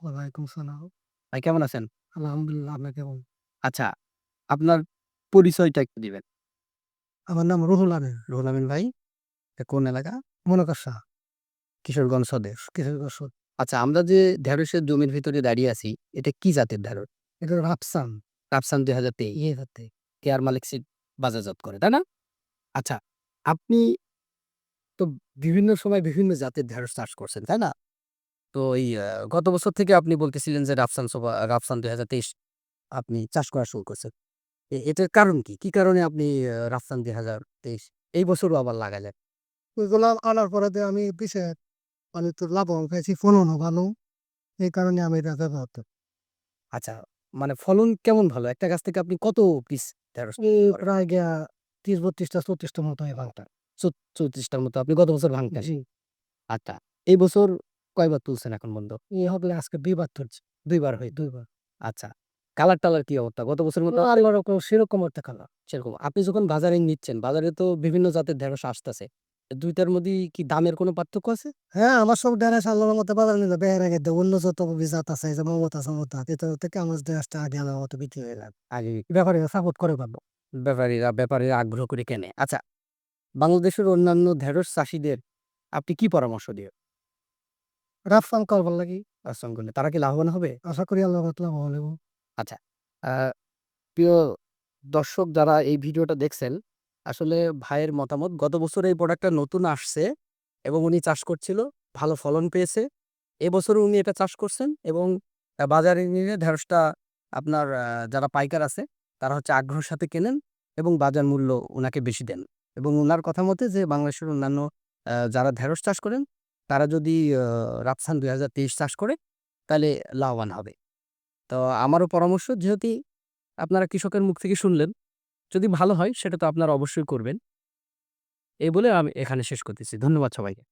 ওয়ালাইকুম সালাম। ভাই কেমন আছেন? আলহামদুলিল্লাহ, আপনি কেমন? আচ্ছা, আপনার পরিচয়টা একটু দিবেন। আমার নাম রুহুল আমিন। রুহুল আমিন ভাই, এটা কোন এলাকা? কিশোরগঞ্জ। কিশোরগঞ্জ আচ্ছা, আমরা যে ঢেঁড়সের জমির ভিতরে দাঁড়িয়ে আছি, এটা কি জাতের ঢেঁড়স? এটা রাফসান, রাফসান 2023 ইয়ে। কেয়ার মালিক সিড বাজারজাত করে, তাই না? আচ্ছা, আপনি তো বিভিন্ন সময় বিভিন্ন জাতের ঢেঁড়স চাষ করছেন, তাই না? তো এই গত বছর থেকে আপনি বলতেছিলেন যে রাফসান সোবা রাফসান 2023 আপনি চাষ করা শুরু করছেন। এটার কারণ কি? কি কারণে আপনি রাফসান দুই হাজার তেইশ এই বছরও আবার লাগাইলেন? ওইগুলা আনার পরে আমি পিছে মানে তোর লাভবান পাইছি, ফলনও ভালো। এই কারণে আমি এটা ব্যবহার করি। আচ্ছা, মানে ফলন কেমন ভালো? একটা গাছ থেকে আপনি কত পিস প্রায় গিয়া ৩০-৩২ টা ৩৪ টার মতো হয় বাংটা। চৌ 34 টার মতো আপনি গত বছর ভাঙতেন। আচ্ছা, এই বছর কয়বার তুলছেন এখন পর্যন্ত? এই হবে আজকে ২ বার ধরছি, ২ বার হই ২ বার। আচ্ছা, কালার-টালার কি অবস্থা? গত বছরের মতো আছে? আল্লাহর সেরকম একটা কালার। সেরকম। আপনি যখন বাজারে নিচ্ছেন, বাজারে তো বিভিন্ন জাতের ঢেঁড়স আসতেছে। ২ টার মধ্যেই কি দামের কোনো পার্থক্য আছে? হ্যাঁ, আমার সব ঢেঁড়স আল্লাহর রহমতে বাজারে নিলে বেহারা গেছে। অন্য যত জাত আছে, যে মমতাজ, মমতাজ, এটার থেকে আমার ঢেঁড়সটা আগে আল্লাহর মতো বিক্রি হয়ে যায়। আগে ব্যাপারীরা সাপোর্ট করে ভালো। ব্যাপারীরা ব্যাপারীরা আগ্রহ করে কেনে। আচ্ছা, বাংলাদেশের অন্যান্য ঢেঁড়স চাষীদের আপনি কি পরামর্শ দিবেন? রাফসান করবার লাগি। রাফসান করলে তারা কি লাভবান হবে? আশা করি রহমতে লাভবান হইব। আচ্ছা, প্রিয় দর্শক যারা এই ভিডিওটা দেখছেন, আসলে ভাইয়ের মতামত গত বছর এই প্রোডাক্টটা নতুন আসছে এবং উনি চাষ করছিল, ভালো ফলন পেয়েছে। এবছরও উনি এটা চাষ করছেন এবং বাজারে নিলে ঢেঁড়সটা আপনার যারা পাইকার আছে, তারা হচ্ছে আগ্রহের সাথে কেনেন এবং বাজার মূল্য উনাকে বেশি দেন। এবং উনার কথা মতে যে বাংলাদেশের অন্যান্য যারা ঢেঁড়স চাষ করেন, তারা যদি রাফসান দুই হাজার তেইশ চাষ করে, তাহলে লাভবান হবে। তো আমারও পরামর্শ যেহেতু আপনারা কৃষকের মুখ থেকে শুনলেন, যদি ভালো হয় সেটা তো আপনারা অবশ্যই করবেন। এই বলে আমি এখানে শেষ করতেছি। ধন্যবাদ সবাইকে।